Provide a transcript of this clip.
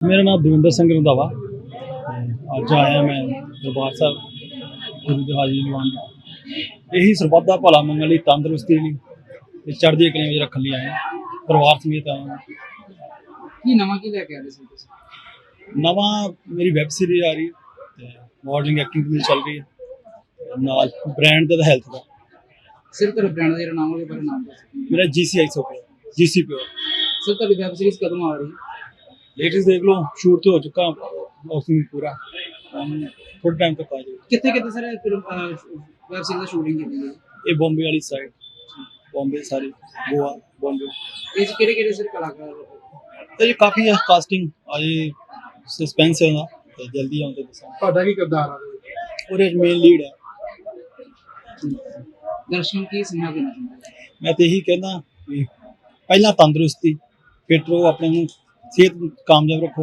ਮੇਰਾ ਨਾਮ ਦਵਿੰਦਰ ਸਿੰਘ ਰੰਧਾਵਾ। ਤੇ ਅੱਜ ਆਇਆ ਮੈਂ ਦਰਬਾਰ ਸਾਹਿਬ ਗੁਰੂ ਦੀ ਹਾਜ਼ਰੀ ਲਈ। ਇਹੀ ਸਰਬੱਤ ਦਾ ਭਲਾ ਮੰਗਣ ਲਈ ਤੰਦਰੁਸਤੀ ਲਈ ਤੇ ਚੜ੍ਹਦੀ ਕਲਾ ਵਿੱਚ ਰੱਖਣ ਲਈ ਆਇਆ। ਪਰਿਵਾਰ ਸਮੇਤ ਆਇਆ ਕੀ ਨਵਾਂ ਕੀ ਲੈ ਕੇ ਆਏ ਸੀ ਤੁਸੀਂ? ਨਵਾਂ ਮੇਰੀ ਵੈਬ ਸੀਰੀਜ਼ ਆ ਰਹੀ ਹੈ ਤੇ ਮਾਡਲਿੰਗ ਐਕਟਿੰਗ ਵੀ ਚੱਲ ਰਹੀ ਹੈ। ਤੇ ਨਾਲ ਬ੍ਰਾਂਡ ਦਾ ਹੈਲਥ ਦਾ। ਸਿਰ ਤੁਹਾਡੇ ਬ੍ਰਾਂਡ ਦਾ ਜਿਹੜਾ ਨਾਮ ਉਹਦੇ ਬਾਰੇ ਨਾਮ ਦੱਸੋ। ਮੇਰਾ ਜੀਸੀਆਈ ਸੋਪਰ ਜੀਸੀ ਪਿਓਰ ਸਿਰ ਤੁਹਾਡੀ ਵੈਬ ਸੀਰੀਜ਼ ਕਦੋਂ ਆ ਰਹੀ ਹੈ? ਲੇਟੈਸਟ ਦੇਖ ਲਓ ਸ਼ੂਟ ਤੇ ਹੋ ਚੁੱਕਾ ਮੌਸਮ ਪੂਰਾ। ਥੋੜਾ ਟਾਈਮ ਤੱਕ ਆ ਜਾਏਗਾ ਕਿੱਥੇ ਕਿੱਥੇ ਸਰ ਫਿਲਮ ਵੈਬ ਸੀਰੀਜ਼ ਦਾ ਸ਼ੂਟਿੰਗ ਕੀਤੀ ਗਈ ਇਹ ਬੰਬੇ ਵਾਲੀ ਸਾਈਡ ਬੰਬੇ ਸਾਰੀ ਗੋਆ ਬੰਬੇ ਇਹ ਕਿਹੜੇ ਕਿਹੜੇ ਸਰ ਕਲਾਕਾਰ? ਤੇ ਇਹ ਕਾਫੀ ਹੈ ਕਾਸਟਿੰਗ ਅਜੇ ਸਸਪੈਂਸ ਹੈ ਤੇ ਜਲਦੀ ਆਉਂਦੇ ਦੱਸਾਂ। ਤੁਹਾਡਾ ਕੀ ਕਿਰਦਾਰ ਆ? ਉਹਦੇ ਮੇਨ ਲੀਡ ਹੈ ਦਰਸ਼ਕਾਂ ਨੂੰ ਕੀ ਸੁਣਾ ਦੇਣਾ ਹੋ? ਮੈਂ ਤੇ ਇਹੀ ਕਹਿੰਦਾ ਵੀ ਪਹਿਲਾਂ ਤੰਦਰੁਸਤੀ ਫਿੱਟ ਰਹੋ ਆਪਣੇ ਨੂੰ ਸਿਹਤ ਕਾਮਯਾਬ ਰੱਖੋ।